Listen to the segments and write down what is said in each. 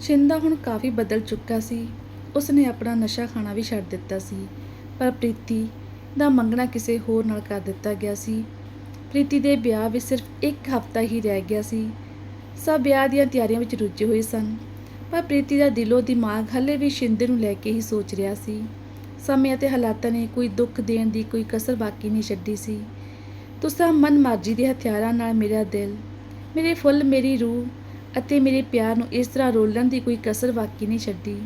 ਸ਼ਿੰਦਾ ਹੁਣ ਕਾਫੀ ਬਦਲ ਚੁੱਕਾ ਸੀ। ਉਸ ਨੇ ਆਪਣਾ ਨਸ਼ਾ ਖਾਣਾ ਵੀ ਛੱਡ ਦਿੱਤਾ ਸੀ। ਪਰ ਪ੍ਰੀਤੀ ਦਾ ਮੰਗਣਾ ਕਿਸੇ ਹੋਰ ਨਾਲ ਕਰ ਦਿੱਤਾ ਗਿਆ ਸੀ। ਪ੍ਰੀਤੀ ਦੇ ਵਿਆਹ ਵਿੱਚ ਸਿਰਫ ਇੱਕ ਹਫ਼ਤਾ ਹੀ ਰਹਿ ਗਿਆ ਸੀ। ਸਭ ਵਿਆਹ ਦੀਆਂ ਤਿਆਰੀਆਂ ਵਿੱਚ ਰੁੱਝੇ ਹੋਏ ਸਨ। ਪਰ ਪ੍ਰੀਤੀ ਦਾ ਦਿਲੋਂ ਦਿਮਾਗ ਹਲੇ ਵੀ ਸ਼ਿੰਦੇ ਨੂੰ ਲੈ ਕੇ ਹੀ ਸੋਚ ਰਿਹਾ ਸੀ। ਸਮੇਂ ਅਤੇ ਹਾਲਾਤਾਂ ਨੇ ਕੋਈ ਦੁੱਖ ਦੇਣ ਦੀ ਕੋਈ ਕਸਰ ਬਾਕੀ ਨਹੀਂ ਛੱਡੀ ਸੀ। ਤੁਸਾਂ ਮਨ ਮਰਜ਼ੀ ਦੇ ਹਥਿਆਰਾਂ ਨਾਲ ਮੇਰਾ ਦਿਲ, ਮੇਰੇ ਫੁੱਲ, ਮੇਰੀ ਰੂਹ ਅਤੇ ਮੇਰੇ ਪਿਆਰ ਨੂੰ ਇਸ ਤਰ੍ਹਾਂ ਰੋਲਣ ਦੀ ਕੋਈ ਕਸਰ ਬਾਕੀ ਨਹੀਂ ਛੱਡੀ।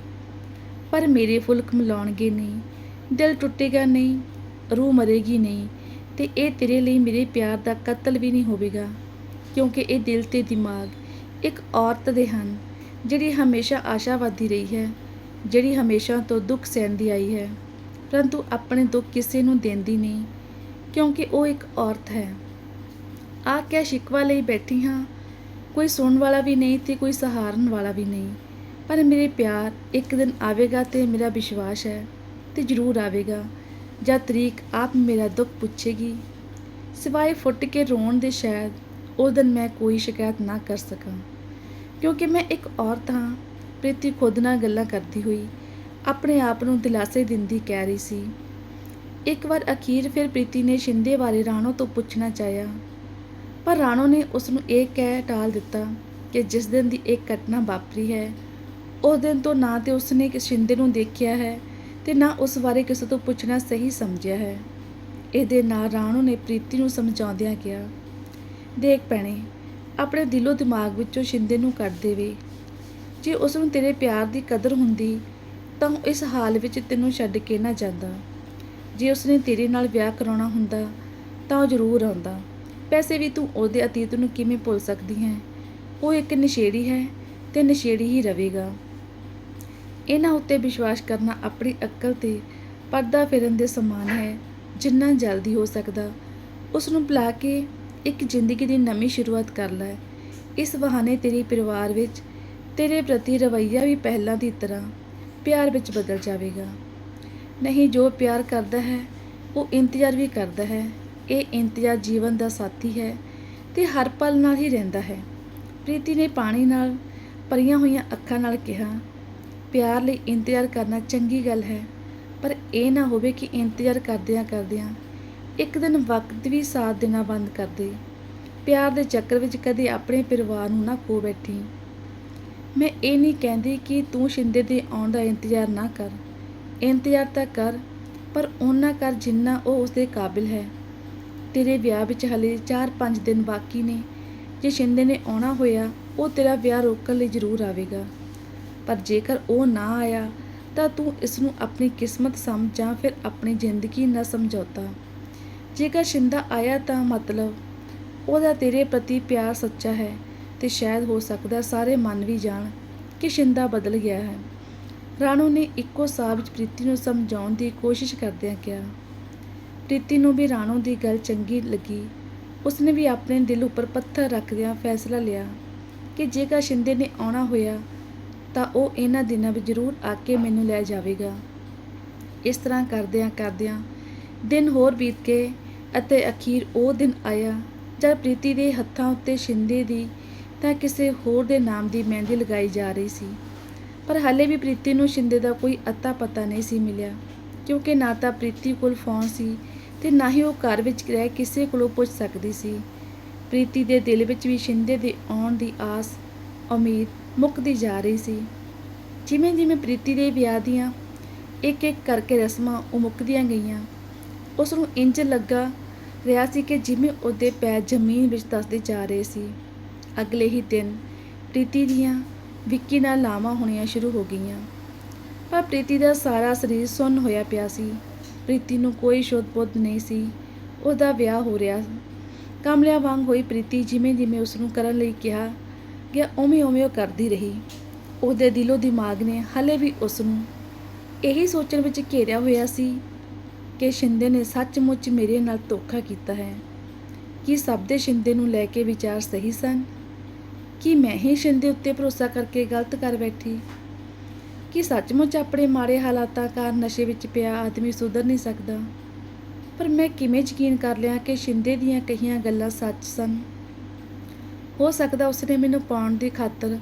ਪਰ ਮੇਰੇ ਫੁੱਲ ਖਮਲਾਉਣਗੇ ਨਹੀਂ, ਦਿਲ ਟੁੱਟੇਗਾ ਨਹੀਂ, ਰੂਹ ਮਰੇਗੀ ਨਹੀਂ ਤੇ ਇਹ ਤੇਰੇ ਲਈ ਮੇਰੇ ਪਿਆਰ ਦਾ ਕਤਲ ਵੀ ਨਹੀਂ ਹੋਵੇਗਾ, ਕਿਉਂਕਿ ਇਹ ਦਿਲ ਤੇ ਦਿਮਾਗ ਇੱਕ ਔਰਤ ਦੇ ਹਨ, ਜਿਹੜੀ ਹਮੇਸ਼ਾ ਆਸ਼ਾਵਾਦੀ ਰਹੀ ਹੈ, ਜਿਹੜੀ ਹਮੇਸ਼ਾ ਤੋਂ ਦੁੱਖ ਸਹਿੰਦੀ ਆਈ ਹੈ, ਪਰੰਤੂ ਆਪਣੇ ਦੁੱਖ ਕਿਸੇ ਨੂੰ ਦਿੰਦੀ ਨਹੀਂ, ਕਿਉਂਕਿ ਉਹ ਇੱਕ ਔਰਤ ਹੈ। ਆ ਕਿਆ ਸ਼ਿਕਵਾ ਲਈ ਬੈਠੀ ਹਾਂ ਕੋਈ ਸੁਣਨ ਵਾਲਾ ਵੀ ਨਹੀਂ ਤੇ ਕੋਈ ਸਹਾਰਨ ਵਾਲਾ ਵੀ ਨਹੀਂ। ਪਰ ਮੇਰੇ ਪਿਆਰ ਇੱਕ ਦਿਨ ਆਵੇਗਾ ਤੇ ਮੇਰਾ ਵਿਸ਼ਵਾਸ ਹੈ ਤੇ ਜ਼ਰੂਰ ਆਵੇਗਾ। ਜਦ ਤਰੀਕ ਆਪ ਮੇਰਾ ਦੁੱਖ ਪੁੱਛੇਗੀ, ਸਿਵਾਏ ਫੁੱਟ ਕੇ ਰੋਣ ਦੇ ਸ਼ਾਇਦ, ਉਹ ਦਿਨ ਮੈਂ ਕੋਈ ਸ਼ਿਕਾਇਤ ਨਾ ਕਰ ਸਕਾਂ। ਕਿਉਂਕਿ ਮੈਂ ਇੱਕ ਔਰਤ ਹਾਂ, ਪ੍ਰੀਤੀ ਖੁਦ ਨਾਲ ਗੱਲਾਂ ਕਰਦੀ ਹੋਈ, ਆਪਣੇ ਆਪ ਨੂੰ ਦਿਲਾਸੇ ਦਿੰਦੀ ਕਹਿ ਰਹੀ ਸੀ। ਇੱਕ ਵਾਰ ਅਖੀਰ ਫਿਰ ਪ੍ਰੀਤੀ ਨੇ ਸ਼ਿੰਦੇ ਬਾਰੇ ਰਾਣੋ ਤੋਂ ਪੁੱਛਣਾ ਚਾਹਿਆ ਪਰ ਰਾਣੋ ਨੇ ਉਸ ਨੂੰ ਇਹ ਕਹਿ ਟਾਲ ਦਿੱਤਾ ਕਿ ਜਿਸ ਦਿਨ ਦੀ ਇਹ ਘਟਨਾ ਵਾਪਰੀ ਹੈ, ਉਸ ਦਿਨ ਤੋਂ ਨਾ ਤੇ ਉਸਨੇ ਕਿ ਸ਼ਿੰਦੇ ਨੂੰ ਦੇਖਿਆ ਹੈ ਤੇ ਨਾ ਉਸ ਬਾਰੇ ਕਿਸੇ ਤੋਂ ਪੁੱਛਣਾ ਸਹੀ ਸਮਝਿਆ ਹੈ। ਇਹਦੇ ਨਾਲ ਰਾਣੋ ਨੇ ਪ੍ਰੀਤੀ ਨੂੰ ਸਮਝਾਉਂਦਿਆਂ ਕਿਹਾ, ਦੇਖ ਭੈਣੇ, ਆਪਣੇ ਦਿਲੋਂ ਦਿਮਾਗ ਵਿੱਚੋਂ ਸ਼ਿੰਦੇ ਨੂੰ ਕੱਢ ਦੇਵੇ। ਜੇ ਉਸ ਨੂੰ ਤੇਰੇ ਪਿਆਰ ਦੀ ਕਦਰ ਹੁੰਦੀ, ਤਾਂ ਉਹ ਇਸ ਹਾਲ ਵਿੱਚ ਤੈਨੂੰ ਛੱਡ ਕੇ ਨਾ ਜਾਂਦਾ। ਜੇ ਉਸਨੇ ਤੇਰੇ ਨਾਲ ਵਿਆਹ ਕਰਾਉਣਾ ਹੁੰਦਾ, ਤਾਂ ਉਹ ਜ਼ਰੂਰ ਆਉਂਦਾ। ਪੈਸੇ ਵੀ ਤੂੰ ਉਹਦੇ ਅਤੀਤ ਨੂੰ ਕਿਵੇਂ ਭੁੱਲ ਸਕਦੀ ਹੈ? ਉਹ ਇੱਕ ਨਸ਼ੇੜੀ ਹੈ ਤੇ ਨਸ਼ੇੜੀ ਹੀ ਰਹੇਗਾ। ਇਹਨਾਂ ਉੱਤੇ ਵਿਸ਼ਵਾਸ ਕਰਨਾ ਆਪਣੀ ਅਕਲ ਤੇ ਪਰਦਾ ਫੇਰਨ ਦੇ ਸਮਾਨ ਹੈ, ਜਿੰਨਾ ਜਲਦੀ ਹੋ ਸਕਦਾ। ਉਸ ਨੂੰ ਬੁਲਾ ਕੇ ਇੱਕ ਜ਼ਿੰਦਗੀ ਦੀ ਨਵੀਂ ਸ਼ੁਰੂਆਤ ਕਰ ਲੈ। ਇਸ ਬਹਾਨੇ ਤੇਰੇ ਪਰਿਵਾਰ ਵਿੱਚ ਤੇਰੇ ਪ੍ਰਤੀ ਰਵੱਈਆ ਵੀ ਪਹਿਲਾਂ ਦੀ ਤਰ੍ਹਾਂ ਪਿਆਰ ਵਿੱਚ ਬਦਲ ਜਾਵੇਗਾ। ਨਹੀਂ, ਜੋ ਪਿਆਰ ਕਰਦਾ ਹੈ, ਉਹ ਇੰਤਜ਼ਾਰ ਵੀ ਕਰਦਾ ਹੈ। ਇਹ ਇੰਤਜ਼ਾਰ ਜੀਵਨ ਦਾ ਸਾਥੀ ਹੈ ਤੇ ਹਰ ਪਲ ਨਾਲ ਹੀ ਰਹਿੰਦਾ ਹੈ। ਪ੍ਰੀਤੀ ਨੇ ਪਾਣੀ ਨਾਲ ਭਰੀਆਂ ਹੋਈਆਂ ਅੱਖਾਂ ਨਾਲ ਕਿਹਾ, ਪਿਆਰ ਲਈ ਇੰਤਜ਼ਾਰ ਕਰਨਾ ਚੰਗੀ ਗੱਲ ਹੈ, ਪਰ ਇਹ ਨਾ ਹੋਵੇ ਕਿ ਇੰਤਜ਼ਾਰ ਕਰਦਿਆਂ ਕਰਦਿਆਂ ਇੱਕ ਦਿਨ ਵਕਤ ਵੀ ਸਾਥ ਦੇਣਾ ਬੰਦ ਕਰ ਦੇ। ਪਿਆਰ ਦੇ ਚੱਕਰ ਵਿੱਚ ਕਦੇ ਆਪਣੇ ਪਰਿਵਾਰ ਨੂੰ ਨਾ ਖੋ ਬੈਠੀ। ਮੈਂ ਇਹ ਨਹੀਂ ਕਹਿੰਦੀ ਕਿ ਤੂੰ ਸ਼ਿੰਦੇ ਦੇ ਆਉਣ ਦਾ ਇੰਤਜ਼ਾਰ ਨਾ ਕਰ। ਇੰਤਜ਼ਾਰ ਤਾਂ ਕਰ, ਪਰ ਓਨਾ ਕਰ ਜਿੰਨਾ ਉਹ ਉਸਦੇ ਕਾਬਿਲ ਹੈ। ਤੇਰੇ ਵਿਆਹ ਵਿੱਚ ਹਲੇ 4-5 ਦਿਨ ਬਾਕੀ ਨੇ। ਜੇ ਸ਼ਿੰਦੇ ਨੇ ਆਉਣਾ ਹੋਇਆ, ਉਹ ਤੇਰਾ ਵਿਆਹ ਰੋਕਣ ਲਈ ਜ਼ਰੂਰ ਆਵੇਗਾ। ਪਰ ਜੇਕਰ ਉਹ ਨਾ ਆਇਆ, ਤਾਂ ਤੂੰ ਇਸ ਨੂੰ ਆਪਣੀ ਕਿਸਮਤ ਸਮਝ ਜਾਂ ਫਿਰ ਆਪਣੀ ਜ਼ਿੰਦਗੀ ਨਾਲ ਸਮਝੌਤਾ। ਜੇਕਰ ਸ਼ਿੰਦਾ ਆਇਆ ਤਾਂ ਮਤਲਬ, ਉਹਦਾ ਤੇਰੇ ਪ੍ਰਤੀ ਪਿਆਰ ਸੱਚਾ ਹੈ ਤੇ ਸ਼ਾਇਦ ਹੋ ਸਕਦਾ ਸਾਰੇ ਮੰਨ ਵੀ ਜਾਣ ਕਿ ਸ਼ਿੰਦਾ ਬਦਲ ਗਿਆ ਹੈ। ਰਾਣੋ ਨੇ ਇੱਕੋ ਸਾਹ ਵਿੱਚ ਪ੍ਰੀਤੀ ਨੂੰ ਸਮਝਾਉਣ ਦੀ ਕੋਸ਼ਿਸ਼ ਕਰਦਿਆਂ ਕਿਹਾ ਪ੍ਰੀਤੀ ਨੂੰ ਵੀ ਰਾਣੋ ਦੀ ਗੱਲ ਚੰਗੀ ਲੱਗੀ। ਉਸਨੇ ਵੀ ਆਪਣੇ ਦਿਲ ਉੱਪਰ ਪੱਥਰ ਰੱਖਦਿਆਂ ਫੈਸਲਾ ਲਿਆ ਕਿ ਜੇਕਰ ਸ਼ਿੰਦੇ ਨੇ ਆਉਣਾ ਹੋਇਆ ਤਾਂ ਉਹ ਇਹਨਾਂ ਦਿਨਾਂ ਵਿੱਚ ਜ਼ਰੂਰ ਆ ਕੇ ਮੈਨੂੰ ਲੈ ਜਾਵੇਗਾ। ਇਸ ਤਰ੍ਹਾਂ ਕਰਦਿਆਂ ਕਰਦਿਆਂ ਦਿਨ ਹੋਰ ਬੀਤ ਗਏ ਅਤੇ ਅਖੀਰ ਉਹ ਦਿਨ ਆਇਆ ਜਦ ਪ੍ਰੀਤੀ ਦੇ ਹੱਥਾਂ ਉੱਤੇ ਸ਼ਿੰਦੇ ਦੀ ਤਾਂ ਕਿਸੇ ਹੋਰ ਦੇ ਨਾਮ ਦੀ ਮਹਿੰਦੀ ਲਗਾਈ ਜਾ ਰਹੀ ਸੀ। ਪਰ ਹਾਲੇ ਵੀ ਪ੍ਰੀਤੀ ਨੂੰ ਸ਼ਿੰਦੇ ਦਾ ਕੋਈ ਅਤਾ ਪਤਾ ਨਹੀਂ ਸੀ ਮਿਲਿਆ ਕਿਉਂਕਿ ਨਾ ਤਾਂ ਪ੍ਰੀਤੀ ਕੋਲ ਫੋਨ ਸੀ ਤੇ ਨਾ ਹੀ ਉਹ ਘਰ ਵਿੱਚ ਰਹਿ ਕਿਸੇ ਕੋਲੋਂ ਪੁੱਛ ਸਕਦੀ ਸੀ। ਪ੍ਰੀਤੀ ਦੇ ਦਿਲ ਵਿੱਚ ਵੀ ਸ਼ਿੰਦੇ ਦੇ ਆਉਣ ਦੀ ਆਸ, ਉਮੀਦ ਮੁੱਕਦੀ ਜਾ ਰਹੀ ਸੀ। ਜਿਵੇਂ ਜਿਵੇਂ ਪ੍ਰੀਤੀ ਦੇ ਵਿਆਹ ਦੀਆਂ ਇੱਕ ਇੱਕ ਕਰਕੇ ਰਸਮਾਂ ਉਹ ਮੁੱਕਦੀਆਂ ਗਈਆਂ ਉਸ ਨੂੰ ਇੰਜ ਲੱਗਾ ਰਿਹਾ ਸੀ ਕਿ ਜਿਵੇਂ ਉਹਦੇ ਪੈਰ ਜ਼ਮੀਨ ਵਿੱਚ ਦੱਸਦੇ ਜਾ ਰਹੇ ਸੀ। ਅਗਲੇ ਹੀ ਦਿਨ ਪ੍ਰੀਤੀ ਦੀਆਂ ਵਿੱਕੀ ਨਾਲ ਲਾਵਾਂ ਹੋਣੀਆਂ ਸ਼ੁਰੂ ਹੋ ਗਈਆਂ। ਪਰ ਪ੍ਰੀਤੀ ਦਾ ਸਾਰਾ ਸਰੀਰ ਸੁੰਨ ਹੋਇਆ ਪਿਆ ਸੀ। ਪ੍ਰੀਤੀ ਨੂੰ ਕੋਈ ਸ਼ੁੱਧ ਬੁੱਧ ਨਹੀਂ ਸੀ। ਉਹਦਾ ਵਿਆਹ ਹੋ ਰਿਹਾ। ਕਮਲਿਆਂ ਵਾਂਗ ਹੋਈ ਪ੍ਰੀਤੀ ਜਿਵੇਂ ਜਿਵੇਂ ਉਸ ਨੂੰ ਕਰਨ ਲਈ ਕਿਹਾ ਗਿਆ, ਉਵੇਂ ਉਵੇਂ ਉਹ ਕਰਦੀ ਰਹੀ। ਉਹਦੇ ਦਿਲੋਂ ਦਿਮਾਗ ਨੇ ਹਲੇ ਵੀ ਉਸ ਨੂੰ ਇਹੀ ਸੋਚਣ ਵਿੱਚ ਘੇਰਿਆ ਹੋਇਆ ਸੀ ਕਿ ਸ਼ਿੰਦੇ ਨੇ ਸੱਚਮੁੱਚ ਮੇਰੇ ਨਾਲ ਧੋਖਾ ਕੀਤਾ ਹੈ। ਕੀ ਸਭ ਦੇ ਸ਼ਿੰਦੇ ਨੂੰ ਲੈ ਕੇ ਵਿਚਾਰ ਸਹੀ ਸਨ? ਕੀ ਮੈਂ ਹੀ ਸ਼ਿੰਦੇ ਉੱਤੇ ਭਰੋਸਾ ਕਰਕੇ ਗਲਤ ਕਰ ਬੈਠੀ? ਕਿ ਸੱਚਮੁੱਚ ਆਪਣੇ ਮਾੜੇ ਹਾਲਾਤਾਂ ਕਾਰਨ ਨਸ਼ੇ ਵਿੱਚ ਪਿਆ ਆਦਮੀ ਸੁਧਰ ਨਹੀਂ ਸਕਦਾ। ਪਰ ਮੈਂ ਕਿਵੇਂ ਯਕੀਨ ਕਰ ਲਿਆ ਕਿ ਸ਼ਿੰਦੇ ਦੀਆਂ ਕਹੀਆਂ ਗੱਲਾਂ ਸੱਚ ਸਨ? ਹੋ ਸਕਦਾ ਉਸਨੇ ਮੈਨੂੰ ਪਾਉਣ ਦੀ ਖਾਤਰ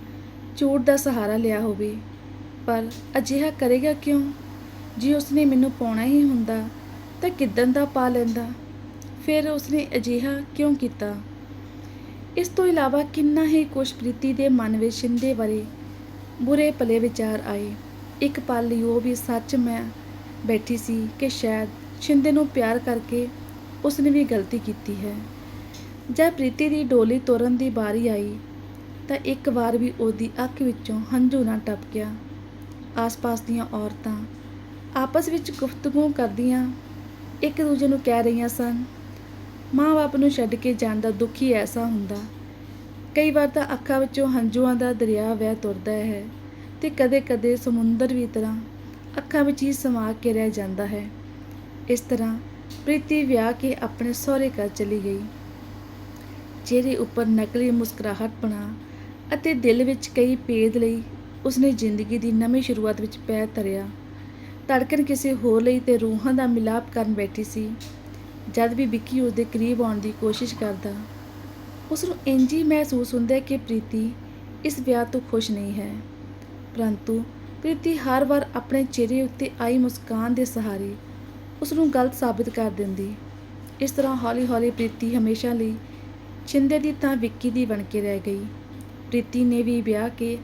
ਝੂਠ ਦਾ ਸਹਾਰਾ ਲਿਆ ਹੋਵੇ, ਪਰ ਅਜਿਹਾ ਕਰੇਗਾ ਕਿਉਂ? ਜੇ ਉਸਨੇ ਮੈਨੂੰ ਪਾਉਣਾ ਹੀ ਹੁੰਦਾ, ਤਾਂ ਕਿੱਦਣ ਦਾ ਪਾ ਲੈਂਦਾ? ਫਿਰ ਉਸਨੇ ਅਜਿਹਾ ਕਿਉਂ ਕੀਤਾ? ਇਸ ਤੋਂ ਇਲਾਵਾ ਕਿੰਨਾ ਹੀ ਕੁਛ ਪ੍ਰੀਤੀ ਦੇ ਮਨ ਵਿੱਚ ਸ਼ਿੰਦੇ ਬਾਰੇ ਬੁਰੇ ਭਲੇ ਵਿਚਾਰ ਆਏ। ਇੱਕ ਪਲ ਲਈ ਉਹ ਵੀ ਸੱਚ ਮੈਂ ਬੈਠੀ ਸੀ ਕਿ ਸ਼ਾਇਦ ਸ਼ਿੰਦੇ ਨੂੰ ਪਿਆਰ ਕਰਕੇ ਉਸਨੇ ਵੀ ਗਲਤੀ ਕੀਤੀ ਹੈ। ਜਦ ਪ੍ਰੀਤੀ ਦੀ ਡੋਲੀ ਤੋਰਨ ਦੀ ਵਾਰੀ ਆਈ, ਤਾਂ ਇੱਕ ਵਾਰ ਵੀ ਉਹਦੀ ਅੱਖ ਵਿੱਚੋਂ ਹੰਝੂ ਨਾ ਟਪ ਗਿਆ ਆਸ-ਪਾਸ ਦੀਆਂ ਔਰਤਾਂ ਆਪਸ ਵਿੱਚ ਗੁਫ਼ਤਗੂ ਕਰਦੀਆਂ ਇੱਕ ਦੂਜੇ ਨੂੰ ਕਹਿ ਰਹੀਆਂ ਸਨ, ਮਾਂ-ਬਾਪ ਨੂੰ ਛੱਡ ਕੇ ਜਾਣ ਦਾ ਦੁੱਖ ਹੀ ਐਸਾ ਹੁੰਦਾ। ਕਈ ਵਾਰ ਤਾਂ ਅੱਖਾਂ ਵਿੱਚੋਂ ਹੰਝੂਆਂ ਦਾ ਦਰਿਆ ਵਹਿ ਤੁਰਦਾ ਹੈ ਤੇ ਕਦੇ-ਕਦੇ ਸਮੁੰਦਰ ਵੀ ਤਰ੍ਹਾਂ ਅੱਖਾਂ ਵਿੱਚ ਹੀ ਸਮਾ ਕੇ ਰਹਿ ਜਾਂਦਾ ਹੈ। ਇਸ ਤਰ੍ਹਾਂ ਪ੍ਰੀਤੀ ਵਿਆਹ ਕੇ ਆਪਣੇ ਸਹੁਰੇ ਘਰ ਚਲੀ ਗਈ। ਚਿਹਰੇ ਉੱਪਰ ਨਕਲੀ ਮੁਸਕਰਾਹਟ ਬਣਾ ਅਤੇ ਦਿਲ ਵਿੱਚ ਕਈ ਪੇਦ ਲਈ ਉਸਨੇ ਜ਼ਿੰਦਗੀ ਦੀ ਨਵੀਂ ਸ਼ੁਰੂਆਤ ਵਿੱਚ ਪੈਰ ਧਰਿਆ। ਧੜਕਣ ਕਿਸੇ ਹੋਰ ਲਈ ਤੇ ਰੂਹਾਂ ਦਾ ਮਿਲਾਪ ਕਰਨ ਬੈਠੀ ਸੀ। ਜਦ ਵੀ ਵਿੱਕੀ ਉਸਦੇ ਕਰੀਬ ਆਉਣ ਦੀ ਕੋਸ਼ਿਸ਼ ਕਰਦਾ ਉਸ ਨੂੰ ਇੰਜ ਹੀ ਮਹਿਸੂਸ ਹੁੰਦਾ ਕਿ ਪ੍ਰੀਤੀ ਇਸ ਵਿਆਹ ਤੋਂ ਖੁਸ਼ ਨਹੀਂ ਹੈ। ਪਰੰਤੂ ਪ੍ਰੀਤੀ ਹਰ ਵਾਰ ਆਪਣੇ ਚਿਹਰੇ ਉੱਤੇ ਆਈ ਮੁਸਕਾਨ ਦੇ ਸਹਾਰੇ ਉਸ ਨੂੰ ਗਲਤ ਸਾਬਿਤ ਕਰ ਦਿੰਦੀ। ਇਸ ਤਰ੍ਹਾਂ ਹੌਲੀ-ਹੌਲੀ ਪ੍ਰੀਤੀ ਹਮੇਸ਼ਾ ਲਈ ਛਿੰਦੇ ਦੀ ਤਾਂ ਵਿੱਕੀ ਦੀ ਬਣ ਕੇ ਰਹਿ ਗਈ। ਪ੍ਰੀਤੀ ਨੇ ਵੀ ਵਿਆਹ ਕੇ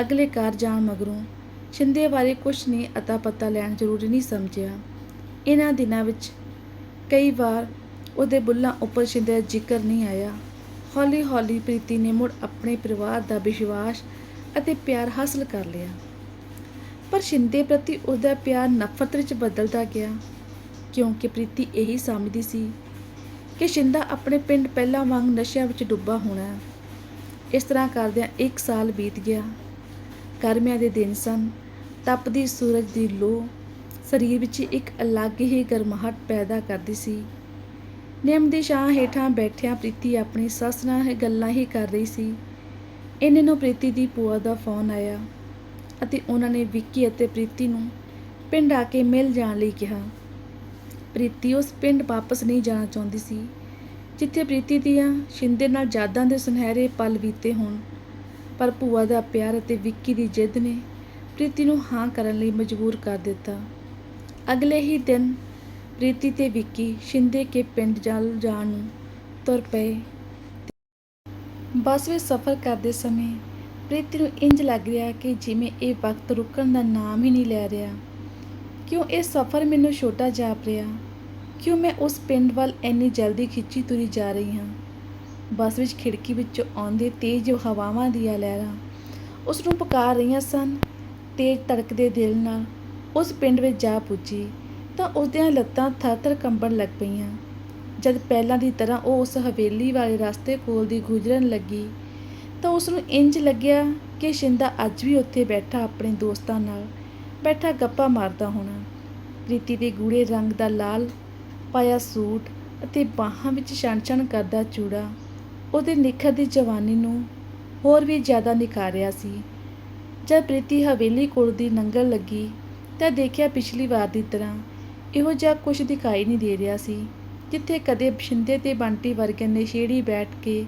ਅਗਲੇ ਘਰ ਜਾਣ ਮਗਰੋਂ ਛਿੰਦੇ ਬਾਰੇ ਕੁਝ ਨਹੀਂ ਅਤਾ ਪਤਾ ਲੈਣ ਜ਼ਰੂਰੀ ਨਹੀਂ ਸਮਝਿਆ। ਇਹਨਾਂ ਦਿਨਾਂ ਵਿੱਚ ਕਈ ਵਾਰ ਉਹਦੇ ਬੁੱਲਾਂ ਉੱਪਰ ਛਿੰਦੇ ਦਾ ਜ਼ਿਕਰ ਨਹੀਂ ਆਇਆ। ਹੌਲੀ-ਹੌਲੀ ਪ੍ਰੀਤੀ ਨੇ ਮੁੜ ਆਪਣੇ ਪਰਿਵਾਰ ਦਾ ਵਿਸ਼ਵਾਸ ਅਤੇ ਪਿਆਰ ਹਾਸਲ ਕਰ ਲਿਆ। ਪਰ ਸ਼ਿੰਦੇ ਪ੍ਰਤੀ ਉਹਦਾ ਪਿਆਰ ਨਫ਼ਰਤ ਵਿੱਚ ਬਦਲਦਾ ਗਿਆ, ਕਿਉਂਕਿ ਪ੍ਰੀਤੀ ਇਹੀ ਸਮਝਦੀ ਸੀ ਕਿ ਸ਼ਿੰਦਾ ਆਪਣੇ ਪਿੰਡ ਪਹਿਲਾਂ ਵਾਂਗ ਨਸ਼ਿਆਂ ਵਿੱਚ ਡੁੱਬਾ ਹੋਣਾ ਇਸ ਤਰ੍ਹਾਂ ਕਰਦਿਆਂ ਇੱਕ ਸਾਲ ਬੀਤ ਗਿਆ। ਗਰਮੀਆਂ ਦੇ ਦਿਨ ਸਨ, ਤਪਦੀ ਸੂਰਜ ਦੀ ਲੋ ਸਰੀਰ ਵਿੱਚ ਇੱਕ ਅਲੱਗ ਹੀ ਗਰਮਾਹਟ ਪੈਦਾ ਕਰਦੀ ਸੀ। ਨਿੰਮ ਦੀ ਛਾਂ ਹੇਠਾਂ ਬੈਠਿਆਂ ਪ੍ਰੀਤੀ ਆਪਣੀ ਸੱਸ ਨਾਲ ਗੱਲਾਂ ਹੀ ਕਰ ਰਹੀ ਸੀ। ਇੰਨੇ ਨੂੰ ਪ੍ਰੀਤੀ ਦੀ ਭੂਆ ਦਾ ਫੋਨ ਆਇਆ ਅਤੇ ਉਹਨਾਂ ਨੇ ਵਿੱਕੀ ਅਤੇ ਪ੍ਰੀਤੀ ਨੂੰ ਪਿੰਡ ਆ ਕੇ ਮਿਲ ਜਾਣ ਲਈ ਕਿਹਾ। ਪ੍ਰੀਤੀ ਉਸ ਪਿੰਡ ਵਾਪਸ ਨਹੀਂ ਜਾਣਾ ਚਾਹੁੰਦੀ ਸੀ, ਜਿੱਥੇ ਪ੍ਰੀਤੀ ਦੀਆਂ ਸ਼ਿੰਦੇ ਨਾਲ ਯਾਦਾਂ ਦੇ ਸੁਨਹਿਰੇ ਪਲ ਬੀਤੇ ਹੋਣ। ਪਰ ਭੂਆ ਦਾ ਪਿਆਰ ਅਤੇ ਵਿੱਕੀ ਦੀ ਜਿੱਦ ਨੇ ਪ੍ਰੀਤੀ ਨੂੰ ਹਾਂ ਕਰਨ ਲਈ ਮਜਬੂਰ ਕਰ ਦਿੱਤਾ। ਅਗਲੇ ਹੀ ਦਿਨ ਪ੍ਰੀਤੀ ਤੇ ਵਿੱਕੀ ਸ਼ਿੰਦੇ ਕੇ ਪਿੰਡ ਜਲ ਜਾਣ ਨੂੰ ਤੁਰ ਪਏ। ਬੱਸ ਵਿੱਚ ਸਫ਼ਰ ਕਰਦੇ ਸਮੇਂ ਪ੍ਰੀਤੀ ਨੂੰ ਇੰਜ ਲੱਗ ਰਿਹਾ ਕਿ ਜਿਵੇਂ ਇਹ ਵਕਤ ਰੁਕਣ ਦਾ ਨਾਮ ਹੀ ਨਹੀਂ ਲੈ ਰਿਹਾ। ਕਿਉਂ ਇਹ ਸਫ਼ਰ ਮੈਨੂੰ ਛੋਟਾ ਜਾਪ ਰਿਹਾ? ਕਿਉਂ ਮੈਂ ਉਸ ਪਿੰਡ ਵੱਲ ਇੰਨੀ ਜਲਦੀ ਖਿੱਚੀ ਤੁਰੀ ਜਾ ਰਹੀ ਹਾਂ? ਬੱਸ ਵਿੱਚ ਖਿੜਕੀ ਵਿੱਚੋਂ ਆਉਂਦੇ ਤੇਜ਼ ਹਵਾਵਾਂ ਦੀਆਂ ਲਹਿਰਾਂ ਉਸ ਨੂੰ ਪੁਕਾਰ ਰਹੀਆਂ ਸਨ। ਤੇਜ਼ ਧੜਕਦੇ ਦਿਲ ਨਾਲ ਉਸ ਪਿੰਡ ਵਿੱਚ ਜਾ ਪੁੱਜੀ। ਤਾਂ ਉਸ ਦੀਆਂ ਲੱਤਾਂ ਥਰ-ਥਰ ਕੰਬਣ ਲੱਗ ਪਈਆਂ। ਜਦ ਪਹਿਲਾਂ ਦੀ ਤਰ੍ਹਾਂ ਉਹ ਉਸ ਹਵੇਲੀ ਵਾਲੇ ਰਸਤੇ ਕੋਲ ਦੀ ਗੁਜ਼ਰਨ ਲੱਗੀ, ਤਾਂ ਉਸ ਨੂੰ ਇੰਜ ਲੱਗਿਆ ਕਿ ਸ਼ਿੰਦਾ ਅੱਜ ਵੀ ਉੱਥੇ ਬੈਠਾ ਆਪਣੇ ਦੋਸਤਾਂ ਨਾਲ, ਬੈਠਾ ਗੱਪਾਂ ਮਾਰਦਾ ਹੋਣਾ। ਪ੍ਰੀਤੀ ਦੇ ਗੂੜੇ ਰੰਗ ਦਾ ਲਾਲ ਪਾਇਆ ਸੂਟ ਅਤੇ ਬਾਹਾਂ ਵਿੱਚ ਛਣ-ਛਣ ਕਰਦਾ ਚੂੜਾ, ਉਹਦੇ ਨਿਖਰ ਦੀ ਜਵਾਨੀ ਨੂੰ ਹੋਰ ਵੀ ਜ਼ਿਆਦਾ ਨਿਖਾਰਿਆ ਸੀ। ਜਦ ਪ੍ਰੀਤੀ ਹਵੇਲੀ ਕੋਲ ਦੀ ਨੰਗਲ ਲੱਗੀ, ਤਾਂ ਦੇਖਿਆ ਪਿਛਲੀ ਵਾਰ ਦੀ ਤਰ੍ਹਾਂ ਇਹੋ ਜਿਹਾ ਕੁਝ ਦਿਖਾਈ ਨਹੀਂ ਦੇ ਰਿਹਾ ਸੀ, ਜਿੱਥੇ ਕਦੇ ਸ਼ਿੰਦੇ ਤੇ ਬੰਟੀ ਵਰਗੇ ਨਸ਼ੇੜੀ ਬੈਠ ਕੇ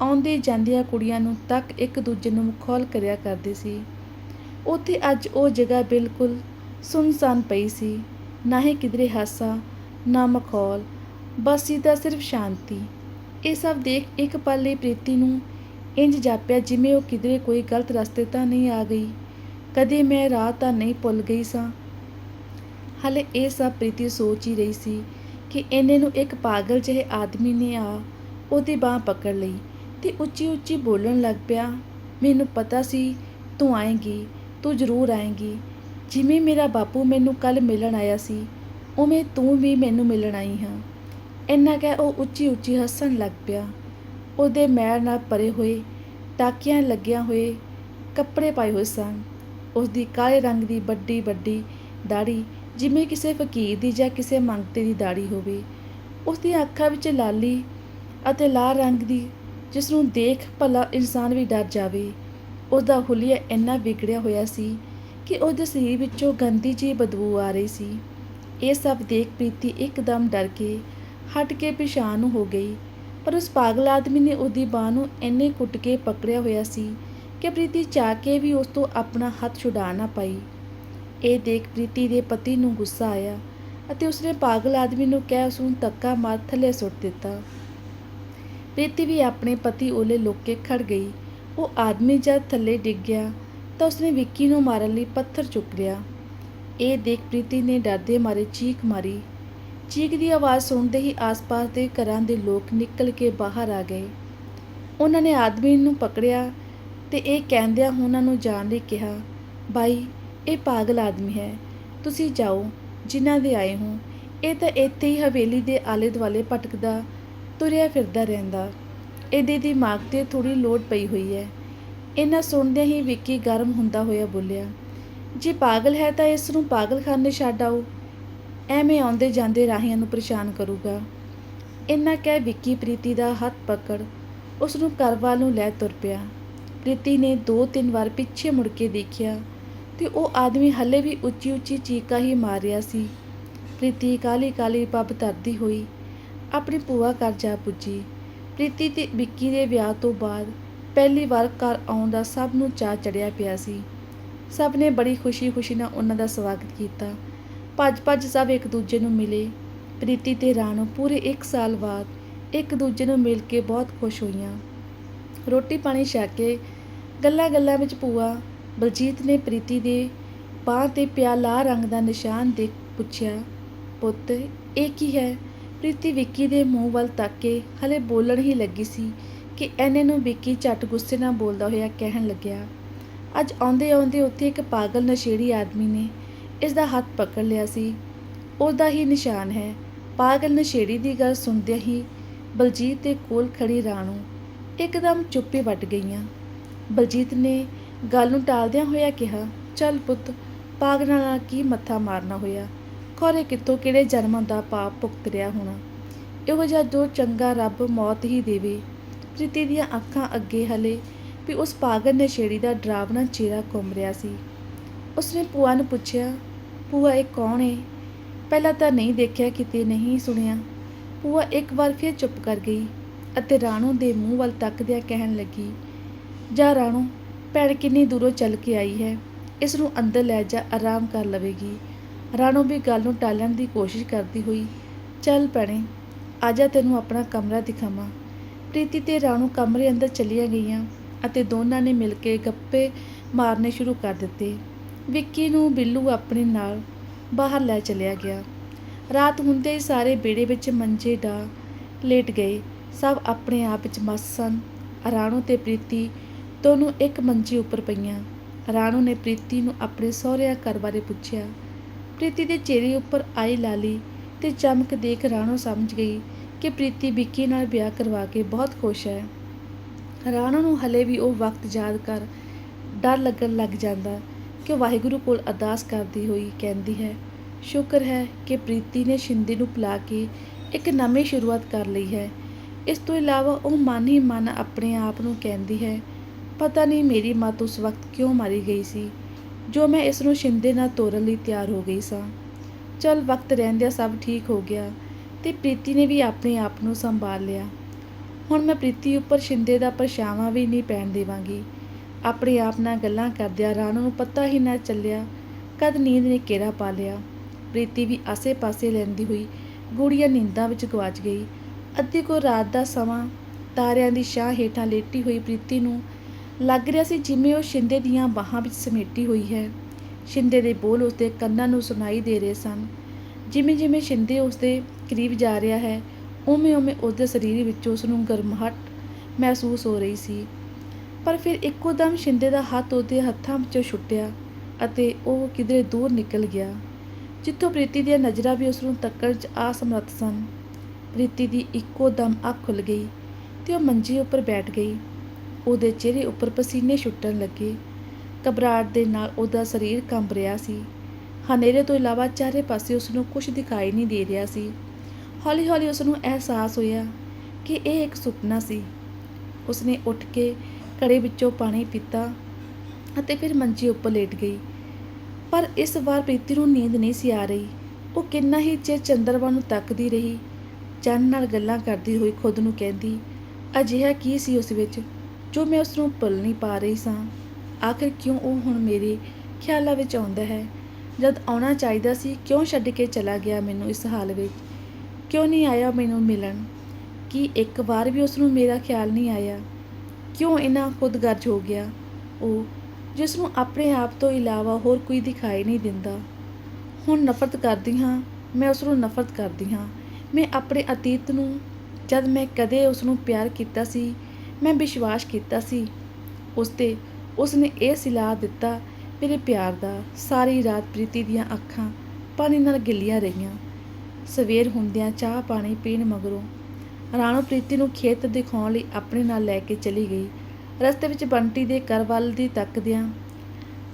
ਆਉਂਦੇ ਜਾਂਦੀਆਂ ਕੁੜੀਆਂ ਨੂੰ ਤੱਕ ਇੱਕ ਦੂਜੇ ਨੂੰ ਮਖੌਲ ਕਰਿਆ ਕਰਦੇ ਸੀ। ਉੱਥੇ ਅੱਜ ਉਹ ਜਗ੍ਹਾ ਬਿਲਕੁਲ ਸੁੰਨਸਾਨ ਪਈ ਸੀ, ਨਾ ਹੀ ਕਿਧਰੇ ਹਾਸਾ, ਨਾ ਮਖੌਲ, ਬਸ ਸਿੱਧਾ ਸਿਰਫ ਸ਼ਾਂਤੀ। ਇਹ ਸਭ ਦੇਖ ਇੱਕ ਪਲ ਲਈ ਪ੍ਰੀਤੀ ਨੂੰ ਇੰਜ ਜਾਪਿਆ ਜਿਵੇਂ ਉਹ ਕਿਧਰੇ ਕੋਈ ਗਲਤ ਰਸਤੇ ਤਾਂ ਨਹੀਂ ਆ ਗਈ। ਕਦੇ ਮੈਂ ਰਾਹ ਤਾਂ ਨਹੀਂ ਭੁੱਲ ਗਈ ਸਾਂ ਹਲੇ ਇਹ ਸਭ ਪ੍ਰੀਤੀ ਸੋਚ ਹੀ ਰਹੀ ਸੀ ਕਿ ਇਹਨੇ ਨੂੰ ਇੱਕ ਪਾਗਲ ਜਿਹੇ ਆਦਮੀ ਨੇ ਆ ਉਹਦੀ ਬਾਹ ਪਕੜ ਲਈ ਤੇ ਉੱਚੀ ਉੱਚੀ ਬੋਲਣ ਲੱਗ ਪਿਆ, ਮੈਨੂੰ ਪਤਾ ਸੀ ਤੂੰ ਆਏਂਗੀ, ਤੂੰ ਜ਼ਰੂਰ ਆਏਂਗੀ। ਜਿਵੇਂ ਮੇਰਾ ਬਾਪੂ ਮੈਨੂੰ ਕੱਲ ਮਿਲਣ ਆਇਆ ਸੀ, ਉਵੇਂ ਤੂੰ ਵੀ ਮੈਨੂੰ ਮਿਲਣ ਆਈ ਹਾਂ। ਇੰਨਾ ਕਹਿ ਉਹ ਉੱਚੀ ਉੱਚੀ ਹੱਸਣ ਲੱਗ ਪਿਆ। ਉਹਦੇ ਮੈਲ ਨਾਲ ਪਰੇ ਹੋਏ ਟਾਕੀਆਂ ਲੱਗਿਆ ਹੋਏ ਕੱਪੜੇ ਪਾਏ ਹੋਏ ਸਨ। ਉਸ ਦੀ ਕਾਲੇ ਰੰਗ ਦੀ ਵੱਡੀ ਵੱਡੀ ਦਾੜੀ ਜਿਵੇਂ ਕਿਸੇ ਫਕੀਰ ਦੀ ਜਾਂ ਕਿਸੇ ਮੰਗਤੇ ਦੀ ਦਾੜੀ ਹੋਵੇ ਉਸ ਦੀਆਂ ਅੱਖਾਂ ਵਿੱਚ ਲਾਲੀ ਅਤੇ ਲਾਲ ਰੰਗ ਦੀ ਜਿਸ ਨੂੰ ਦੇਖ ਭਲਾ ਇਨਸਾਨ ਵੀ ਡਰ ਜਾਵੇ, ਉਹਦਾ ਹੁਲੀਆ ਇੰਨਾ ਵਿਗੜਿਆ ਹੋਇਆ ਸੀ ਕਿ ਉਹਦੇ ਸਰੀਰ ਵਿੱਚੋਂ ਗੰਦੀ ਜਿਹੀ ਬਦਬੂ ਆ ਰਹੀ ਸੀ। ਇਹ ਸਭ ਦੇਖ ਪ੍ਰੀਤੀ ਇੱਕਦਮ ਡਰ ਕੇ ਹਟ ਕੇ ਪਿਛਾਂਹ ਨੂੰ ਹੋ ਗਈ, ਪਰ ਉਸ ਪਾਗਲ ਆਦਮੀ ਨੇ ਉਹਦੀ ਬਾਹ ਨੂੰ ਇੰਨੇ ਕੁੱਟ ਕੇ ਪਕੜਿਆ ਹੋਇਆ ਸੀ ਕਿ ਪ੍ਰੀਤੀ ਚਾਹ ਕੇ ਵੀ ਉਸ ਤੋਂ ਆਪਣਾ ਹੱਥ ਛੁਡਾ ਨਾ ਪਾਈ। ਇਹ ਦੇਖ ਪ੍ਰੀਤੀ ਦੇ ਪਤੀ ਨੂੰ ਗੁੱਸਾ ਆਇਆ ਅਤੇ ਉਸਨੇ ਪਾਗਲ ਆਦਮੀ ਨੂੰ ਕਹਿ ਉਸ ਨੂੰ ਧੱਕਾ ਮਾਰ ਥੱਲੇ ਸੁੱਟ ਦਿੱਤਾ। ਪ੍ਰੀਤੀ ਵੀ ਆਪਣੇ ਪਤੀ ਓਲੇ ਲੁੱਕ ਖੜ ਗਈ। ਉਹ ਆਦਮੀ ਜਦ ਥੱਲੇ ਡਿੱਗ ਗਿਆ ਤਾਂ ਉਸਨੇ ਵਿੱਕੀ ਨੂੰ ਮਾਰਨ ਲਈ ਪੱਥਰ ਚੁੱਕ ਲਿਆ। ਇਹ ਦੇਖ ਪ੍ਰੀਤੀ ਨੇ ਡਰਦੇ ਮਾਰੇ ਚੀਕ ਮਾਰੀ। ਚੀਕ ਦੀ ਆਵਾਜ਼ ਸੁਣਦੇ ਹੀ ਆਸ-ਪਾਸ ਦੇ ਘਰਾਂ ਦੇ ਲੋਕ ਨਿਕਲ ਕੇ ਬਾਹਰ ਆ ਗਏ। ਉਹਨਾਂ ਨੇ ਆਦਮੀ ਨੂੰ ਪਕੜਿਆ ਤੇ ਇਹ ਕਹਿੰਦਿਆਂ ਉਹਨਾਂ ਨੂੰ ਜਾਣ ਲਈ ਕਿਹਾ, ਬਾਈ ਇਹ ਪਾਗਲ ਆਦਮੀ ਹੈ। ਤੁਸੀਂ ਜਾਓ, ਜਿਨ੍ਹਾਂ ਦੇ ਆਏ ਹੋ। ਇਹ ਤਾਂ ਇੱਥੇ ਹੀ ਹਵੇਲੀ ਦੇ ਆਲੇ ਦੁਆਲੇ ਭਟਕਦਾ, ਤੁਰਿਆ ਫਿਰਦਾ ਰਹਿੰਦਾ। ਇਹਦੇ ਦਿਮਾਗ ਤੇ ਥੋੜੀ ਲੋਡ ਪਈ ਹੋਈ ਹੈ। ਇਹਨਾਂ ਸੁਣਦਿਆਂ ਹੀ ਵਿੱਕੀ ਗਰਮ ਹੁੰਦਾ ਹੋਇਆ ਬੋਲਿਆ, ਜੇ ਪਾਗਲ ਹੈ ਤਾਂ ਇਸ ਨੂੰ ਪਾਗਲਖਾਨੇ ਛੱਡ ਆਓ। ਐਵੇਂ ਆਉਂਦੇ ਜਾਂਦੇ ਰਾਹੀਆਂ ਨੂੰ ਪਰੇਸ਼ਾਨ ਕਰੂਗਾ। ਇੰਨਾ ਕਹਿ ਵਿੱਕੀ ਪ੍ਰੀਤੀ ਦਾ ਹੱਥ ਪਕੜ ਉਸ ਨੂੰ ਘਰ ਵੱਲ ਨੂੰ ਲੈ ਤੁਰ ਪਿਆ। ਪ੍ਰੀਤੀ ਨੇ ਦੋ ਤਿੰਨ ਵਾਰ ਪਿੱਛੇ ਮੁੜ ਕੇ ਦੇਖਿਆ। ਤੇ ਉਹ ਆਦਮੀ ਹੱਲੇ ਵੀ ਉੱਚੀ ਉੱਚੀ ਚੀਕਾਂ ਹੀ ਮਾਰ ਰਿਹਾ ਸੀ। ਪ੍ਰੀਤੀ ਕਾਲੀ ਕਾਲੀ ਪੱਬ ਤਰਦੀ ਹੋਈ, ਆਪਣੀ ਭੂਆ ਘਰ ਜਾ ਪੁੱਜੀ। ਪ੍ਰੀਤੀ ਤੇ ਵਿੱਕੀ ਦੇ ਵਿਆਹ ਤੋਂ ਬਾਅਦ ਪਹਿਲੀ ਵਾਰ ਘਰ ਆਉਣ ਦਾ ਸਭ ਨੂੰ ਚਾਅ ਚੜਿਆ ਪਿਆ ਸੀ। ਸਭ ਨੇ ਬੜੀ ਖੁਸ਼ੀ-ਖੁਸ਼ੀ ਨਾਲ ਉਹਨਾਂ ਦਾ ਸਵਾਗਤ ਕੀਤਾ। ਭੱਜ-ਭੱਜ ਸਭ ਇੱਕ ਦੂਜੇ ਨੂੰ ਮਿਲੇ। ਪ੍ਰੀਤੀ ਤੇ ਰਾਣੋ ਪੂਰੇ 1 ਸਾਲ ਬਾਅਦ ਇੱਕ ਦੂਜੇ ਨੂੰ ਮਿਲ ਕੇ ਬਹੁਤ ਖੁਸ਼ ਹੋਈਆਂ। ਰੋਟੀ ਪਾਣੀ ਛਕ ਕੇ ਗੱਲਾਂ-ਗੱਲਾਂ ਵਿੱਚ ਭੂਆ ਬਲਜੀਤ ਨੇ ਪ੍ਰੀਤੀ ਦੇ ਬਾਂਹ ਤੇ ਪਿਆ ਲਾਲ ਰੰਗ ਦਾ ਨਿਸ਼ਾਨ ਦੇਖ ਪੁੱਛਿਆ, ਪੁੱਤ, ਇਹ ਕੀ ਹੈ? ਪ੍ਰੀਤੀ ਵਿੱਕੀ ਦੇ ਮੂੰਹ ਵੱਲ ਤੱਕ ਕੇ ਹਲੇ ਬੋਲਣ ਹੀ ਲੱਗੀ ਸੀ ਕਿ ਐਨੇ ਨੂੰ ਵਿੱਕੀ ਝੱਟ ਗੁੱਸੇ ਨਾਲ ਬੋਲਦਾ ਹੋਇਆ ਕਹਿਣ ਲੱਗਿਆ। ਅੱਜ ਆਉਂਦੇ ਆਉਂਦੇ ਉੱਥੇ ਇੱਕ ਪਾਗਲ ਨਸ਼ੇੜੀ ਆਦਮੀ ਨੇ ਇਸ ਦਾ ਹੱਥ ਪਕੜ ਲਿਆ ਸੀ। ਉਹਦਾ ਹੀ ਨਿਸ਼ਾਨ ਹੈ। ਪਾਗਲ ਨਸ਼ੇੜੀ ਦੀ ਗੱਲ ਸੁਣਦਿਆਂ ਹੀ ਬਲਜੀਤ ਦੇ ਕੋਲ ਖੜੀ ਰਾਣੂ ਇੱਕਦਮ ਚੁੱਪੇ ਵੱਟ ਗਈਆਂ। ਬਲਜੀਤ ਨੇ ਗੱਲ ਨੂੰ ਟਾਲਦਿਆਂ ਹੋਇਆ ਕਿਹਾ, ਚੱਲ ਪੁੱਤ, ਪਾਗਲਾਂ ਨਾਲ ਕੀ ਮੱਥਾ ਮਾਰਨਾ ਹੋਇਆ? ਖੋਰੇ ਕਿੱਥੋਂ ਕਿਹੜੇ ਜਨਮਾਂ ਦਾ ਪਾਪ ਭੁਗਤ ਰਿਹਾ ਹੋਣਾ? ਇਹੋ ਜਿਹਾ ਜੋ ਚੰਗਾ ਰੱਬ ਮੌਤ ਹੀ ਦੇਵੇ। ਪ੍ਰੀਤੀ ਦੀਆਂ ਅੱਖਾਂ ਅੱਗੇ ਹਲੇ ਵੀ ਉਸ ਪਾਗਲ ਨਸ਼ੇੜੀ ਦਾ ਡਰਾਵਣਾ ਚਿਹਰਾ ਘੁੰਮ ਰਿਹਾ ਸੀ। ਉਸਨੇ ਭੂਆ ਨੂੰ ਪੁੱਛਿਆ, ਭੂਆ, ਇਹ ਕੌਣ ਹੈ ਪਹਿਲਾਂ ਤਾਂ ਨਹੀਂ ਦੇਖਿਆ, ਕਿਤੇ ਨਹੀਂ ਸੁਣਿਆ। ਪੂਆ ਇੱਕ ਵਾਰ ਫਿਰ ਚੁੱਪ ਕਰ ਗਈ ਅਤੇ ਰਾਣੋ ਦੇ ਮੂੰਹ ਵੱਲ ਤੱਕਦਿਆਂ ਕਹਿਣ ਲੱਗੀ, ਜਾ ਰਾਣੋ ਭੈਣ ਕਿੰਨੀ ਦੂਰੋਂ ਚੱਲ ਕੇ ਆਈ ਹੈ। ਇਸ ਨੂੰ ਅੰਦਰ ਲੈ ਜਾ ਆਰਾਮ ਕਰ ਲਵੇਗੀ। ਰਾਣੋ ਵੀ ਗੱਲ ਨੂੰ ਟਾਲਣ ਦੀ ਕੋਸ਼ਿਸ਼ ਕਰਦੀ ਹੋਈ, ਚੱਲ ਭੈਣੇ ਆਜਾ ਤੈਨੂੰ ਆਪਣਾ ਕਮਰਾ ਦਿਖਾਵਾਂ। ਪ੍ਰੀਤੀ ਤੇ ਰਾਣੂ ਕਮਰੇ ਅੰਦਰ ਚਲੀਆਂ ਗਈਆਂ ਅਤੇ ਦੋਨਾਂ ਨੇ ਮਿਲ ਕੇ ਗੱਪੇ ਮਾਰਨੇ ਸ਼ੁਰੂ ਕਰ ਦਿੱਤੇ। ਵਿੱਕੀ ਨੂੰ ਬਿੱਲੂ ਆਪਣੇ ਨਾਲ ਬਾਹਰ ਲੈ ਚਲਿਆ ਗਿਆ। ਰਾਤ ਹੁੰਦੇ ਹੀ ਸਾਰੇ ਬੇੜੇ ਵਿੱਚ ਮੰਜੇ ਡਾ ਲੇਟ ਗਏ। ਸਭ ਆਪਣੇ ਆਪ ਵਿੱਚ ਮਸਤ ਸਨ। ਰਾਣੂ ਤੇ ਪ੍ਰੀਤੀ ਦੋਨੋਂ ਇੱਕ ਮੰਜੀ ਉੱਪਰ ਪਈਆਂ। ਰਾਣੋ ਨੇ ਪ੍ਰੀਤੀ ਨੂੰ ਆਪਣੇ ਸਹੁਰਿਆਂ ਘਰ ਬਾਰੇ ਪੁੱਛਿਆ। ਪ੍ਰੀਤੀ ਦੇ ਚਿਹਰੇ ਉੱਪਰ ਆਈ ਲਾਲੀ ਤੇ ਚਮਕ ਦੇਖ ਰਾਣੋ ਸਮਝ ਗਈ ਕਿ ਪ੍ਰੀਤੀ ਵਿੱਕੀ ਨਾਲ ਵਿਆਹ ਕਰਵਾ ਕੇ ਬਹੁਤ ਖੁਸ਼ ਹੈ। ਰਾਣੋ ਨੂੰ ਹਲੇ ਵੀ ਉਹ ਵਕਤ ਯਾਦ ਕਰ ਡਰ ਲੱਗਣ ਲੱਗ ਜਾਂਦਾ ਕਿ ਵਾਹਿਗੁਰੂ ਕੋਲ ਅਰਦਾਸ ਕਰਦੀ ਹੋਈ ਕਹਿੰਦੀ ਹੈ, ਸ਼ੁਕਰ ਹੈ ਕਿ ਪ੍ਰੀਤੀ ਨੇ ਸ਼ਿੰਦੇ ਨੂੰ ਪਿਲਾ ਕੇ ਇੱਕ ਨਵੀਂ ਸ਼ੁਰੂਆਤ ਕਰ ਲਈ ਹੈ। ਇਸ ਤੋਂ ਇਲਾਵਾ ਉਹ ਮਨ ਹੀ ਮਨ ਆਪਣੇ ਆਪ ਨੂੰ ਕਹਿੰਦੀ ਹੈ ਪਤਾ ਨਹੀਂ ਮੇਰੀ ਮੱਤ ਉਸ ਵਕਤ ਕਿਉਂ ਮਾਰੀ ਗਈ ਸੀ, ਜੋ ਮੈਂ ਇਸ ਨੂੰ ਸ਼ਿੰਦੇ ਨਾਲ ਤੋਰਨ ਲਈ ਤਿਆਰ ਹੋ ਗਈ ਸਾਂ। ਚਲ ਵਕਤ ਰਹਿੰਦਿਆਂ ਸਭ ਠੀਕ ਹੋ ਗਿਆ ਤੇ ਪ੍ਰੀਤੀ ਨੇ ਵੀ ਆਪਣੇ ਆਪ ਨੂੰ ਸੰਭਾਲ ਲਿਆ। ਹੁਣ ਮੈਂ ਪ੍ਰੀਤੀ ਉੱਪਰ ਸ਼ਿੰਦੇ ਦਾ ਪਰਛਾਵਾਂ ਵੀ ਨਹੀਂ ਪੈਣ ਦੇਵਾਂਗੀ। ਆਪਣੇ ਆਪ ਨਾਲ ਗੱਲਾਂ ਕਰਦਿਆਂ ਰਾਣੋ ਨੂੰ ਪਤਾ ਹੀ ਨਾ ਚੱਲਿਆ ਕਦ ਨੀਂਦ ਨੇ ਘੇਰਾ ਪਾ ਲਿਆ। ਪ੍ਰੀਤੀ ਵੀ ਆਸੇ-ਪਾਸੇ ਲੈਂਦੀ ਹੋਈ ਗੂੜੀਆਂ ਨੀਂਦਾਂ ਵਿੱਚ ਗਵਾਚ ਗਈ। ਅੱਧੀ ਕੋ ਰਾਤ ਦਾ ਸਮਾਂ ਤਾਰਿਆਂ ਦੀ ਛਾਂ ਹੇਠਾਂ ਲੇਟੀ ਹੋਈ ਪ੍ਰੀਤੀ ਨੂੰ ਲੱਗ ਰਿਹਾ ਸੀ ਜਿਵੇਂ ਉਹ ਸ਼ਿੰਦੇ ਦੀਆਂ ਬਾਹਾਂ ਵਿੱਚ ਸਮੇਟੀ ਹੋਈ ਹੈ। ਸ਼ਿੰਦੇ ਦੇ ਬੋਲ ਉਸਦੇ ਕੰਨਾਂ ਨੂੰ ਸੁਣਾਈ ਦੇ ਰਹੇ ਸਨ। ਜਿਵੇਂ ਜਿਵੇਂ ਸ਼ਿੰਦੇ ਉਸਦੇ ਕਰੀਬ ਜਾ ਰਿਹਾ ਹੈ, ਉਵੇਂ ਉਵੇਂ ਉਸਦੇ ਸਰੀਰ ਵਿੱਚ ਉਸ ਨੂੰ ਗਰਮਾਹਟ ਮਹਿਸੂਸ ਹੋ ਰਹੀ ਸੀ। ਪਰ ਫਿਰ ਇੱਕੋ ਦਮ ਸ਼ਿੰਦੇ ਦਾ ਹੱਥ ਉਹਦੇ ਹੱਥਾਂ ਵਿੱਚੋਂ ਛੁੱਟਿਆ ਅਤੇ ਉਹ ਕਿਧਰੇ ਦੂਰ ਨਿਕਲ ਗਿਆ, ਜਿੱਥੋਂ ਪ੍ਰੀਤੀ ਦੀਆਂ ਨਜ਼ਰਾਂ ਵੀ ਉਸ ਨੂੰ ਤੱਕਣ 'ਚ ਅਸਮਰੱਥ ਸਨ। ਪ੍ਰੀਤੀ ਦੀ ਇੱਕੋ ਦਮ ਅੱਖ ਖੁੱਲ ਗਈ ਤੇ ਉਹ ਮੰਜੀ ਉੱਪਰ ਬੈਠ ਗਈ। ਉਹਦੇ ਚਿਹਰੇ ਉੱਪਰ ਪਸੀਨੇ ਛੁੱਟਣ ਲੱਗੇ। ਘਬਰਾਹਟ ਦੇ ਨਾਲ ਉਹਦਾ ਸਰੀਰ ਕੰਬ ਰਿਹਾ ਸੀ। ਹਨੇਰੇ ਤੋਂ ਇਲਾਵਾ ਚਾਰੇ ਪਾਸੇ ਉਸ ਨੂੰ ਕੁਝ ਦਿਖਾਈ ਨਹੀਂ ਦੇ ਰਿਹਾ ਸੀ। ਹੌਲੀ-ਹੌਲੀ ਉਸ ਨੂੰ ਅਹਿਸਾਸ ਹੋਇਆ ਕਿ ਇਹ ਇੱਕ ਸੁਪਨਾ ਸੀ। ਉਸਨੇ ਉੱਠ ਕੇ ਘੜੇ ਵਿੱਚੋਂ ਪਾਣੀ ਪੀਤਾ ਅਤੇ ਫਿਰ ਮੰਜੀ ਉੱਪਰ ਲੇਟ ਗਈ। ਪਰ ਇਸ ਵਾਰ ਪ੍ਰੀਤੀ ਨੂੰ ਨੀਂਦ ਨਹੀਂ ਸੀ ਆ ਰਹੀ। ਉਹ ਕਿੰਨਾ ਹੀ ਚਿਰ ਚੰਦਰਵਾ ਨੂੰ ਤੱਕਦੀ ਰਹੀ, ਚੰਨ ਨਾਲ ਗੱਲਾਂ ਕਰਦੀ ਹੋਈ ਖੁਦ ਨੂੰ ਕਹਿੰਦੀ, ਅਜਿਹਾ ਕੀ ਸੀ ਉਸ ਵਿੱਚ? ਜੋ ਮੈਂ ਉਸ ਨੂੰ ਭੁੱਲ ਨਹੀਂ ਪਾ ਰਹੀ ਸਾਂ। ਆਖਿਰ ਕਿਉਂ ਉਹ ਹੁਣ ਮੇਰੇ ਖਿਆਲਾਂ ਵਿੱਚ ਆਉਂਦਾ ਹੈ? ਜਦ ਆਉਣਾ ਚਾਹੀਦਾ ਸੀ, ਕਿਉਂ ਛੱਡ ਕੇ ਚਲਾ ਗਿਆ ਮੈਨੂੰ ਇਸ ਹਾਲ ਵਿੱਚ? ਕਿਉਂ ਨਹੀਂ ਆਇਆ ਮੈਨੂੰ ਮਿਲਣ? ਕੀ ਇੱਕ ਵਾਰ ਵੀ ਉਸ ਨੂੰ ਮੇਰਾ ਖਿਆਲ ਨਹੀਂ ਆਇਆ? ਕਿਉਂ ਇੰਨਾ ਖੁਦਗਰਜ ਹੋ ਗਿਆ? ਉਹ ਜਿਸ ਨੂੰ ਆਪਣੇ ਆਪ ਤੋਂ ਇਲਾਵਾ ਹੋਰ ਕੋਈ ਦਿਖਾਈ ਨਹੀਂ ਦਿੰਦਾ। ਹੁਣ ਨਫ਼ਰਤ ਕਰਦੀ ਹਾਂ, ਮੈਂ ਉਸ ਨੂੰ ਨਫ਼ਰਤ ਕਰਦੀ ਹਾਂ। ਮੈਂ ਆਪਣੇ ਅਤੀਤ ਨੂੰ, ਜਦ ਮੈਂ ਕਦੇ ਉਸ ਨੂੰ ਪਿਆਰ ਕੀਤਾ ਸੀ ਮੈਂ ਵਿਸ਼ਵਾਸ ਕੀਤਾ ਸੀ। ਉਸ ਤੇ ਉਸ ਨੇ ਇਹ ਸਿਲਾ ਦਿੱਤਾ, ਮੇਰੇ ਪਿਆਰ ਦਾ ਸਾਰੀ ਰਾਤ ਪ੍ਰੀਤੀ ਦੀਆਂ ਅੱਖਾਂ ਪਾਣੀ ਨਾਲ ਗਿੱਲੀਆਂ ਰਹੀਆਂ। ਸਵੇਰ ਹੁੰਦਿਆਂ ਚਾਹ ਪਾਣੀ ਪੀਣ ਮਗਰੋਂ ਰਾਣੋ ਪ੍ਰੀਤੀ ਨੂੰ ਖੇਤ ਦਿਖਾਉਣ ਲਈ ਆਪਣੇ ਨਾਲ ਲੈ ਕੇ ਚਲੀ ਗਈ। ਰਸਤੇ ਵਿੱਚ ਬੰਟੀ ਦੇ ਘਰ ਵੱਲ ਦੀ ਤੱਕਦਿਆਂ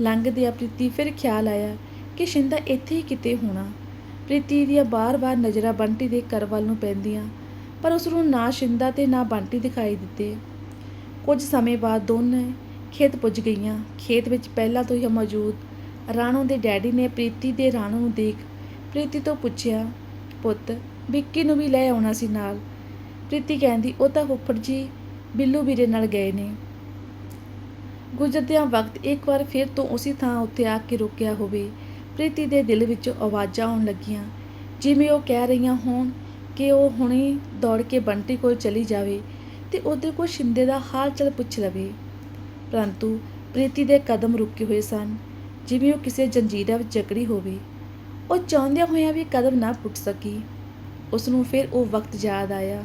ਲੰਘਦਿਆਂ ਪ੍ਰੀਤੀ ਫਿਰ ਖਿਆਲ ਆਇਆ ਕਿ ਸ਼ਿੰਦਾ ਇੱਥੇ ਹੀ ਕਿਤੇ ਹੋਣਾ। ਪ੍ਰੀਤੀ ਦੀਆਂ ਬਾਰ-ਬਾਰ ਨਜ਼ਰਾਂ ਬੰਟੀ ਦੇ ਘਰ ਵੱਲ ਨੂੰ ਪੈਂਦੀਆਂ, ਪਰ ਉਸ ਨੂੰ ਨਾ ਸ਼ਿੰਦਾ ਤੇ ਨਾ ਬੰਟੀ ਦਿਖਾਈ ਦਿੱਤੇ। ਕੁਝ ਸਮੇਂ ਬਾਅਦ ਦੋਨੇ ਖੇਤ ਪੁੱਜ ਗਈਆਂ। ਖੇਤ ਵਿੱਚ ਪਹਿਲਾਂ ਤੋਂ ਹੀ ਮੌਜੂਦ ਰਾਣੋ ਦੇ ਡੈਡੀ ਨੇ ਪ੍ਰੀਤੀ ਦੇ ਰਾਣੋ ਨੂੰ ਦੇਖ ਪ੍ਰੀਤੀ ਤੋਂ ਪੁੱਛਿਆ, ਪੁੱਤ, ਵਿੱਕੀ ਨੂੰ ਵੀ ਲੈ ਆਉਣਾ ਸੀ ਨਾਲ? ਪ੍ਰੀਤੀ ਕਹਿੰਦੀ, ਉਹ ਤਾਂ ਫੁੱਫੜ ਜੀ ਬਿੱਲੂ ਵੀਰੇ ਨਾਲ ਗਏ ਨੇ। ਗੁਜ਼ਰਦਿਆਂ ਵਕਤ ਇੱਕ ਵਾਰ ਫਿਰ ਤੋਂ ਉਸੇ ਥਾਂ ਉੱਤੇ ਆ ਕੇ ਰੁਕਿਆ ਹੋਵੇ। ਪ੍ਰੀਤੀ ਦੇ ਦਿਲ ਵਿੱਚੋਂ ਆਵਾਜ਼ਾਂ ਆਉਣ ਲੱਗੀਆਂ। ਜਿਵੇਂ ਉਹ ਕਹਿ ਰਹੀਆਂ ਹੋਣ ਕਿ ਉਹ ਹੁਣੇ ਦੌੜ ਕੇ ਬੰਟੀ ਕੋਲ ਚਲੀ ਜਾਵੇ ਤੇ ਉਹਦੇ ਕੋਲ ਸ਼ਿੰਦੇ ਦਾ ਹਾਲ ਚਾਲ ਪੁੱਛ ਲਵੇ। ਪਰੰਤੂ ਪ੍ਰੀਤੀ ਦੇ ਕਦਮ ਰੁਕੇ ਹੋਏ ਸਨ। ਜਿਵੇਂ ਉਹ ਕਿਸੇ ਜੰਜੀਰਾ ਵਿੱਚ ਜਕੜੀ ਹੋਵੇ, ਉਹ ਚਾਹੁੰਦਿਆਂ ਹੋਇਆਂ ਵੀ ਕਦਮ ਨਾ ਪੁੱਟ ਸਕੀ। ਉਸ ਨੂੰ ਫਿਰ ਉਹ ਵਕਤ ਯਾਦ ਆਇਆ,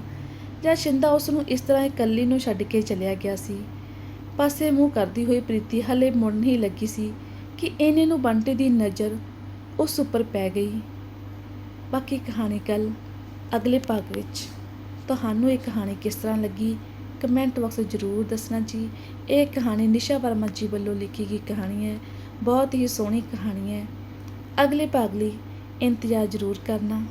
ਜਦ ਸ਼ਿੰਦਾ ਉਸ ਨੂੰ ਇਸ ਤਰ੍ਹਾਂ ਇਕੱਲੀ ਨੂੰ ਛੱਡ ਕੇ ਚਲਿਆ ਗਿਆ ਸੀ। ਪਾਸੇ ਮੂੰਹ ਕਰਦੀ ਹੋਈ ਪ੍ਰੀਤੀ ਹਲੇ ਮੁੜਨ ਹੀ ਲੱਗੀ ਸੀ ਕਿ ਇਹਨੇ ਨੂੰ ਬੰਟੀ ਦੀ ਨਜ਼ਰ ਉਸ ਉੱਪਰ ਪੈ ਗਈ। ਬਾਕੀ ਕਹਾਣੀ ਕੱਲ ਅਗਲੇ ਭਾਗ ਵਿੱਚ। ਤੁਹਾਨੂੰ ਇਹ ਕਹਾਣੀ ਕਿਸ ਤਰ੍ਹਾਂ ਲੱਗੀ? ਕਮੈਂਟ ਬਾਕਸ ਜ਼ਰੂਰ ਦੱਸਣਾ ਜੀ। ਇਹ ਕਹਾਣੀ ਨਿਸ਼ਾ ਵਰਮਾ ਜੀ ਵੱਲੋਂ ਲਿਖੀ ਗਈ ਕਹਾਣੀ ਹੈ। ਬਹੁਤ ਹੀ ਸੋਹਣੀ ਕਹਾਣੀ ਹੈ। ਅਗਲੇ ਭਾਗ ਲਈ ਇੰਤਜ਼ਾਰ ਜ਼ਰੂਰ ਕਰਨਾ।